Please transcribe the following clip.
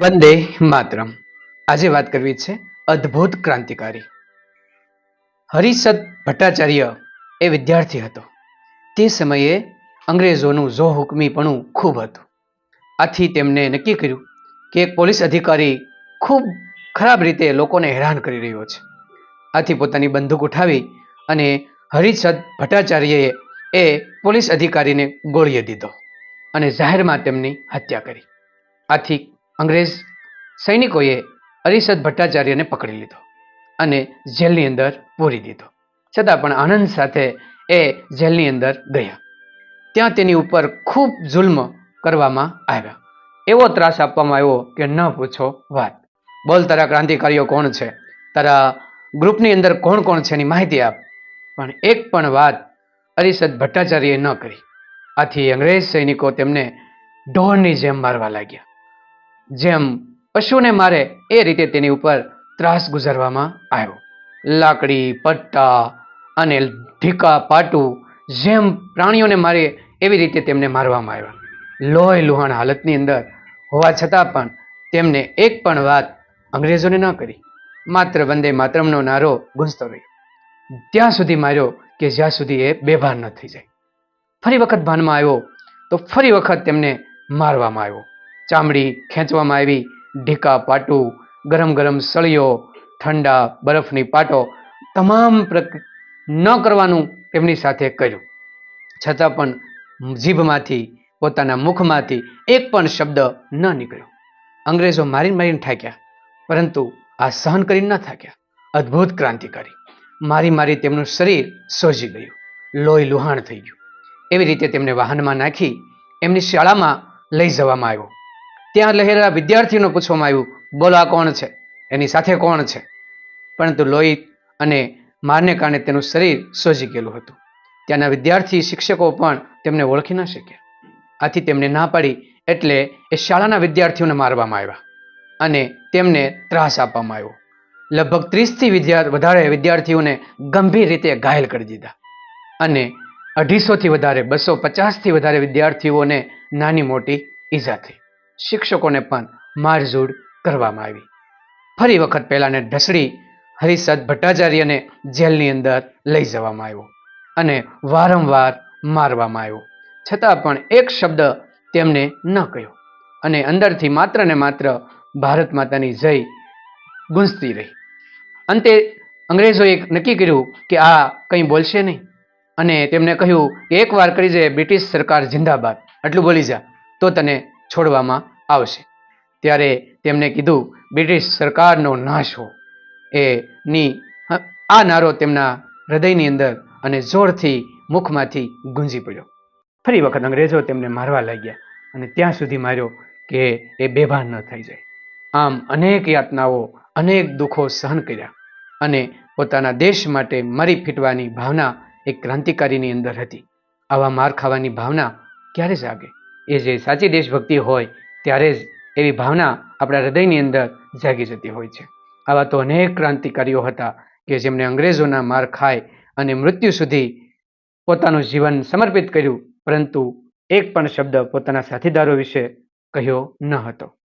વંદે માતરમ. આજે વાત કરવી છે અદ્ભુત ક્રાંતિકારી. હરિસદ ભટ્ટાચાર્ય એ વિદ્યાર્થી હતો. તે સમયે અંગ્રેજોનું જો હુકમીપણું ખૂબ હતું. આથી તેમણે નક્કી કર્યું કે એક પોલીસ અધિકારી ખૂબ ખરાબ રીતે લોકોને હેરાન કરી રહ્યો છે. આથી પોતાની બંદૂક ઉઠાવી અને હરિસદ ભટ્ટાચાર્યએ એ પોલીસ અધિકારીને ગોળીએ દીધો અને જાહેરમાં તેમની હત્યા કરી. આથી અંગ્રેજ સૈનિકોએ હરિસદ ભટ્ટાચાર્યને પકડી લીધો અને જેલની અંદર પૂરી દીધો. છતાં પણ આનંદ સાથે એ જેલની અંદર ગયા. ત્યાં તેની ઉપર ખૂબ જુલ્મ કરવામાં આવ્યા. એવો ત્રાસ આપવામાં આવ્યો કે ન પૂછો વાત. બોલ તારા ક્રાંતિકારીઓ કોણ છે? તારા ગ્રુપની અંદર કોણ કોણ છે એની માહિતી આપ. પણ એક પણ વાત હરિસદ ભટ્ટાચાર્યએ ન કરી. આથી અંગ્રેજ સૈનિકો તેમને ઢોરની જેમ મારવા લાગ્યા. જેમ પશુને મારે એ રીતે તેની ઉપર ત્રાસ ગુજારવામાં આવ્યો. લાકડી, પટ્ટા અને ઢીકા પાટું જેમ પ્રાણીઓને મારે એવી રીતે તેમને મારવામાં આવ્યા. લોહી લુહાણ હાલતની અંદર હોવા છતાં પણ તેમને એક પણ વાત અંગ્રેજોને ન કરી. માત્ર વંદે માતરમનો નારો ગુંજતો રહ્યો. ત્યાં સુધી માર્યો કે જ્યાં સુધી એ બેભાન ન થઈ જાય. ફરી વખત ભાનમાં આવ્યો તો ફરી વખત તેમને મારવામાં આવ્યો. ચામડી ખેંચવામાં આવી. ઢીકા પાટું, ગરમ ગરમ સળીઓ ઠંડા બરફની પાટો તમામ પ્રક, ન કરવાનું તેમની સાથે કર્યું. છતાં પણ જીભમાંથી, પોતાના મુખમાંથી એક પણ શબ્દ ન નીકળ્યો. અંગ્રેજો મારીને મારીને થાક્યા, પરંતુ આ સહન કરીને ન થાક્યા. અદ્ભુત ક્રાંતિકારી. મારી મારી તેમનું શરીર સોજી ગયું, લોહી લુહાણ થઈ ગયું. એવી રીતે તેમને વાહનમાં નાખી, એમની શાળામાં લઈ જવામાં આવ્યો. ત્યાં લહેરેલા વિદ્યાર્થીઓને પૂછવામાં આવ્યું, બોલો, આ કોણ છે? એની સાથે કોણ છે? પરંતુ લોહી અને મારને કારણે તેનું શરીર સોજી ગયેલું હતું. ત્યાંના વિદ્યાર્થી શિક્ષકો પણ તેમને ઓળખી ન શક્યા. આથી તેમને ના પાડી એટલે એ શાળાના વિદ્યાર્થીઓને મારવામાં આવ્યા અને તેમને ત્રાસ આપવામાં આવ્યો. લગભગ ત્રીસથી વિદ્યાર્થી વધારે વિદ્યાર્થીઓને ગંભીર રીતે ઘાયલ કરી દીધા અને અઢીસોથી વધારે, બસો પચાસથી વધારે વિદ્યાર્થીઓને નાની મોટી ઈજા થઈ. શિક્ષકોને પણ મારઝૂડ કરવામાં આવી. ફરી વખત પહેલાંને ઢસડી હરિસદ ભટ્ટાચાર્યને જેલની અંદર લઈ જવામાં આવ્યો અને વારંવાર મારવામાં આવ્યો. છતાં પણ એક શબ્દ તેમને ન કહ્યો અને અંદરથી માત્ર ને માત્ર ભારત માતાની જય ગુંજતી રહી. અંતે અંગ્રેજોએ નક્કી કર્યું કે આ કંઈ બોલશે નહીં અને તેમને કહ્યું કે એકવાર કરી જે બ્રિટિશ સરકાર જિંદાબાદ. આટલું બોલી જા, તો તને છોડવામાં આવશે. ત્યારે તેમને કીધું, બ્રિટિશ સરકારનો નાશ હો. એ ની આ નારો તેમના હૃદયની અંદર અને જોરથી મુખમાંથી ગુંજી પડ્યો. ફરી વખત અંગ્રેજો તેમને મારવા લાગ્યા અને ત્યાં સુધી માર્યો કે એ બેભાન ન થઈ જાય. આમ અનેક યાતનાઓ, અનેક દુઃખો સહન કર્યા અને પોતાના દેશ માટે મરી ફીટવાની ભાવના એક ક્રાંતિકારીની અંદર હતી. આવા માર ખાવાની ભાવના ક્યારે જાગે? એ જે સાચી દેશભક્તિ હોય, ત્યારે જ એવી ભાવના આપણા હૃદયની અંદર જાગી જતી હોય છે. આવા તો અનેક ક્રાંતિકારીઓ હતા કે જેમણે અંગ્રેજોના માર ખાય અને મૃત્યુ સુધી પોતાનું જીવન સમર્પિત કર્યું, પરંતુ એક પણ શબ્દ પોતાના સાથીદારો વિશે કહ્યો ન હતો.